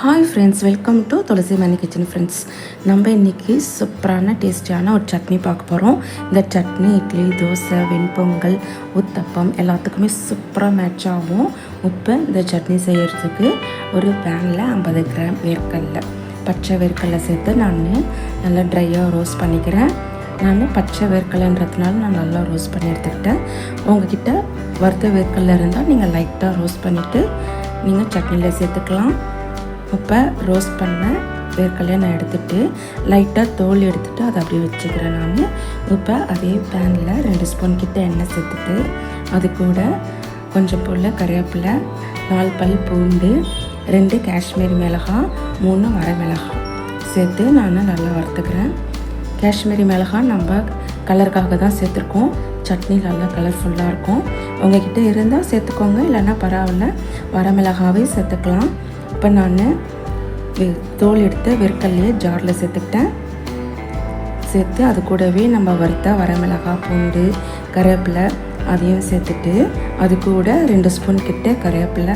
Hi friends welcome to Thulasi Mani kitchen friends நம்ம இன்றைக்கி சூப்பரான டேஸ்டியான ஒரு சட்னி பார்க்க போகிறோம் இந்த சட்னி இட்லி தோசை வெண்பொங்கல் உத்தப்பம் எல்லாத்துக்குமே சூப்பராக மேட்ச் ஆகும். இப்போ இந்த சட்னி செய்கிறதுக்கு ஒரு பேனில் ஐம்பது கிராம் வேர்க்கடலை. பச்சை வேர்க்கடலை சேர்த்து நான் நல்லா ட்ரையாக ரோஸ்ட் பண்ணிக்கிறேன். நான் பச்சை வேர்க்கடலைன்றதுனால நான் நல்லா ரோஸ்ட் பண்ணி எடுத்துக்கிட்டேன். உங்ககிட்ட வறுத்த வேர்க்கடலை இருந்தால் நீங்கள் லைட்டாக ரோஸ்ட் பண்ணிவிட்டு நீங்கள் சட்னியில் சேர்த்துக்கலாம். இப்போ ரோஸ்ட் பண்ண வேர்க்கடலையை நான் எடுத்துட்டு லைட்டாக தோல் எடுத்துட்டு அதை அப்படியே வச்சுக்கிறேன் நான். இப்போ அதே பேனில் ரெண்டு ஸ்பூன் கிட்ட எண்ணெய் சேர்த்துட்டு அது கூட கொஞ்சம் போல் கருவேப்பிலை நாலு பல் பூண்டு ரெண்டு காஷ்மீரி மிளகாய் மூணு வர மிளகாய் சேர்த்து நான் நல்லா வறுத்துக்கிறேன். காஷ்மீரி மிளகாய் நம்ம கலருக்காக தான் சேர்த்துருக்கோம். சட்னி நல்லா கலர்ஃபுல்லாக இருக்கும். உங்ககிட்ட இருந்தால் சேர்த்துக்கோங்க. இல்லைன்னா பரவாயில்ல. வரமிளகாவே சேர்த்துக்கலாம். இப்போ நான் தோல் எடுத்து வெறுக்கல்லையே ஜாரில் சேர்த்துக்கிட்டேன். சேர்த்து அது கூடவே நம்ம வறுத்த வரமிளகாய் பூண்டு கருவேப்பிலை அதையும் சேர்த்துட்டு அது கூட ரெண்டு ஸ்பூன் கிட்ட கருவேப்பிலை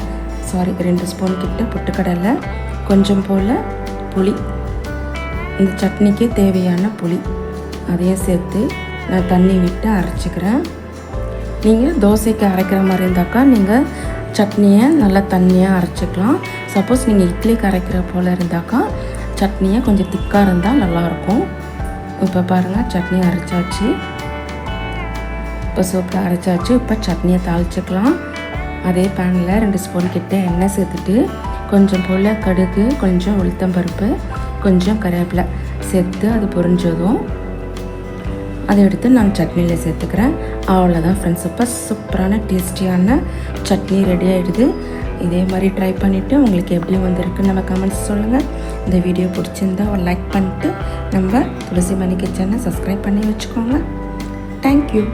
சாரி ரெண்டு ஸ்பூன் கிட்ட பொட்டுக்கடலை கொஞ்சம் போல் புளி. இந்த சட்னிக்கு தேவையான புளி. அதையும் சேர்த்து நான் தண்ணி விட்டு அரைச்சிக்கிறேன். நீங்கள் தோசைக்கு அரைக்கிற மாதிரி இருந்தாக்கா நீங்கள் சட்னியை நல்லா தண்ணியாக அரைச்சிக்கலாம். சப்போஸ் நீங்கள் இட்லி கரைக்கிற போல் இருந்தாக்கா சட்னியை கொஞ்சம் திக்காக இருந்தால் நல்லாயிருக்கும். இப்போ பாருங்கள் சட்னி அரைச்சாச்சு. இப்போ சூப்பில் அரைச்சாச்சு. இப்போ சட்னியை தாளிச்சிக்கலாம். அதே பேனில் ரெண்டு ஸ்பூன் கிட்ட எண்ணெய் சேர்த்துட்டு கொஞ்சம் போல் கடுகு கொஞ்சம் உளுத்தம்பருப்பு கொஞ்சம் கருவேப்பிலை சேர்த்து அது பொரிஞ்சதும் அதை எடுத்து நான் சட்னியில் சேர்த்துக்கிறேன். அவ்வளோதான் ஃப்ரெண்ட்ஸ் இப்போ சூப்பரான டேஸ்டியான சட்னி ரெடி ஆகிடுது இதே மாதிரி ட்ரை பண்ணிவிட்டு உங்களுக்கு எப்படி வந்திருக்குன்னு நம்ம கமெண்ட்ஸ் சொல்லுங்கள் இந்த வீடியோ பிடிச்சிருந்தா ஒரு லைக் பண்ணிட்டு நம்ம துளசி மணி கிச்சனை சப்ஸ்கிரைப் பண்ணி வச்சுக்கோங்க. தேங்க்யூ